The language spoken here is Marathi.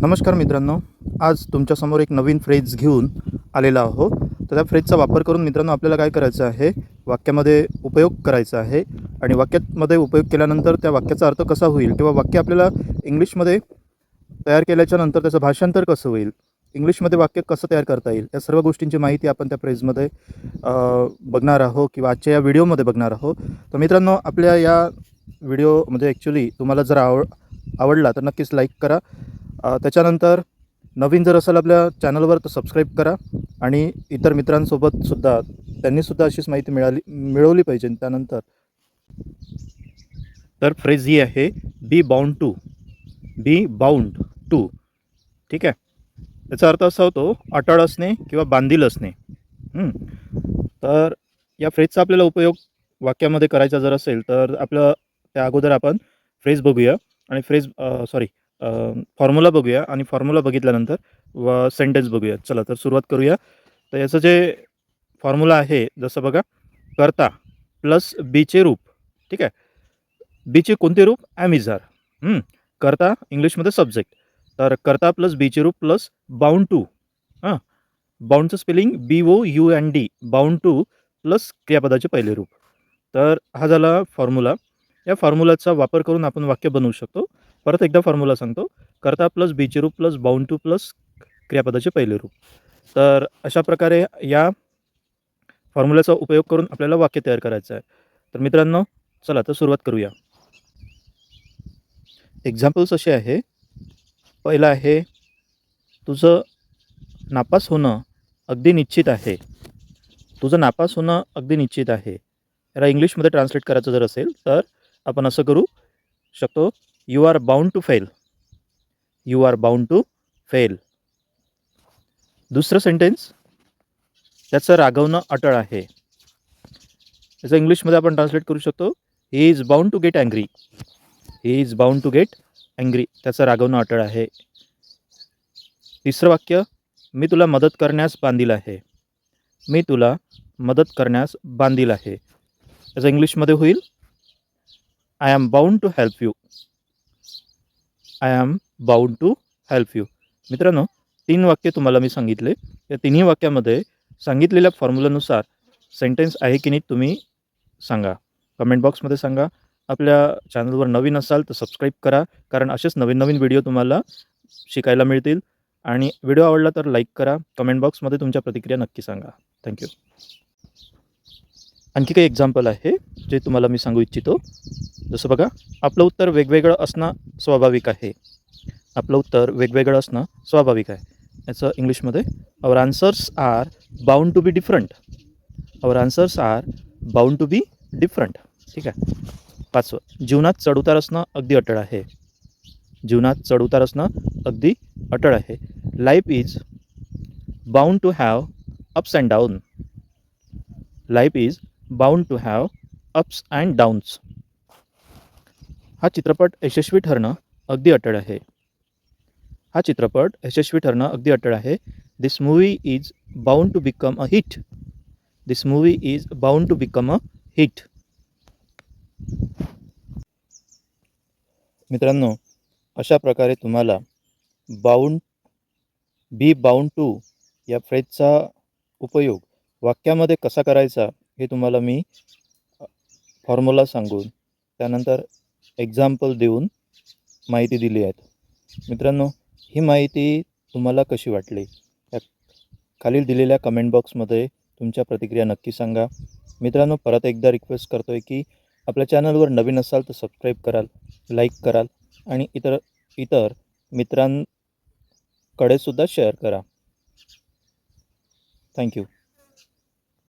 नमस्कार मित्रांनो आज तुमच्यासमोर एक नवीन फ्रेज घेऊन आलेला आहो तर त्या फ्रेजचा वापर करून मित्रांनो आपल्याला काय करायचं आहे वाक्यामध्ये उपयोग करायचा आहे आणि वाक्यामध्ये उपयोग केल्यानंतर त्या वाक्याचा अर्थ कसा होईल किंवा वाक्य आपल्याला इंग्लिशमध्ये तयार केल्याच्यानंतर त्याचं भाषांतर कसं होईल इंग्लिशमध्ये वाक्य कसं तयार करता येईल या सर्व गोष्टींची माहिती आपण त्या फ्रेजमध्ये बघणार आहोत किंवा आजच्या या व्हिडिओमध्ये बघणार आहोत. तर मित्रांनो आपल्या या व्हिडिओ म्हणजे ॲक्च्युली तुम्हाला जर आव आवडला तर नक्कीच लाईक करा. त्याच्यानंतर नवीन जर असेल आपल्या चॅनलवर तर सबस्क्राईब करा आणि इतर मित्रांसोबतसुद्धा त्यांनीसुद्धा अशीच माहिती मिळाली मिळवली पाहिजे त्यानंतर. तर फ्रेज ही आहे be bound to be bound to ठीक आहे? याचा अर्थ असा होतो अटळ असणे किंवा बांधील असणे. तर या फ्रेजचा आपल्याला उपयोग वाक्यामध्ये करायचा जर असेल तर आपलं त्या अगोदर आपण फ्रेज बघूया. आणि फ्रेज सॉरी फॉर्म्युला बघूया आणि फॉर्म्युला बघितल्यानंतर व सेंटेन्स बघूया. चला तर सुरुवात करूया. तर याचं जे फॉर्म्युला आहे जसं बघा करता प्लस बीचे रूप. ठीक आहे? बीचे कोणते रूप? ॲमिझार. करता इंग्लिशमध्ये सब्जेक्ट तर करता प्लस बीचे रूप प्लस बाउंड टू हां. बाउंडचं spelling B O U and D bound to plus क्रियापदाचे पहिले रूप. तर हा झाला फॉर्म्युला या फॉर्म्युलाचा वापर करून आपण वाक्य बनवू शकतो. परत एकदा फॉर्म्युला सांगतो. करता प्लस बीचे रूप प्लस बाउंड टू प्लस क्रियापदाचे पहिले रूप. तर अशा प्रकारे या फॉर्म्युल्याचा उपयोग करून आपल्याला वाक्य तयार करायचं आहे. तर मित्रांनो चला तर सुरुवात करूया. एक्झाम्पल्स असे आहे. पहिलं आहे तुझं नापास होणं अगदी निश्चित आहे. तुझं नापास होणं अगदी निश्चित आहे. याला इंग्लिशमध्ये ट्रान्सलेट करायचं जर असेल तर आपण असं करू शकतो. You are bound to fail you are bound to fail दुसरं सेंटेन्स त्याचं रागवणं अटळ आहे. त्याचं इंग्लिशमध्ये आपण ट्रान्सलेट करू शकतो. He is bound to get angry he is bound to get angry त्याचं रागवणं अटळ आहे. तिसरं वाक्य मी तुला मदत करण्यास बांधील आहे. मी तुला मदत करण्यास बांधील आहे. त्याचं इंग्लिशमध्ये होईल I am bound to help you I am bound to help you मित्रांनो तीन वाक्य तुम्हाला मी सांगितले. या तिन्ही वाक्यामध्ये सांगितलेल्या फॉर्म्युलानुसार सेंटेन्स आहे की नाही तुम्ही सांगा. कमेंट बॉक्समध्ये सांगा. आपल्या चॅनलवर नवीन असाल तर सबस्क्राईब करा. कारण असेच नवीन नवीन व्हिडिओ तुम्हाला शिकायला मिळतील. आणि व्हिडिओ आवडला तर लाईक करा. कमेंट बॉक्समध्ये तुमच्या प्रतिक्रिया नक्की सांगा. थँक्यू आणखी काही एक्झाम्पल आहे जे तुम्हाला मी सांगू इच्छितो. जसं बघा आपलं उत्तर वेगवेगळं असणं स्वाभाविक आहे. आपलं उत्तर वेगवेगळं असणं स्वाभाविक आहे. याचं इंग्लिशमध्ये our answers are bound to be different our answers are bound to be different ठीक आहे. पाचवं जीवनात चढउतार असणं अगदी अटळ आहे. जीवनात चढउतार असणं अगदी अटळ आहे. Life is bound to have ups and down life is bound to have ups and downs हा चित्रपट यशस्वी ठरणं अगदी अटळ आहे. हा चित्रपट यशस्वी ठरणं अगदी अटळ आहे. This movie is bound to become a hit this movie is bound to become a hit मित्रांनो अशा प्रकारे तुम्हाला बाउंड बी बाउंड टू या फ्रेजचा उपयोग वाक्यामध्ये कसा करायचा हे तुम्हाला मी फॉर्म्युला सांगून त्यानंतर एक्झाम्पल देऊन माहिती दिली आहेत. मित्रांनो ही माहिती तुम्हाला कशी वाटली? या खालील दिलेल्या कमेंट बॉक्समध्ये तुमच्या प्रतिक्रिया नक्की सांगा. मित्रांनो परत एकदा रिक्वेस्ट करतो आहे की आपल्या चॅनलवर नवीन असाल तर सबस्क्राईब कराल लाईक कराल आणि इतर इतर मित्रांकडे सुद्धा शेअर करा. थँक्यू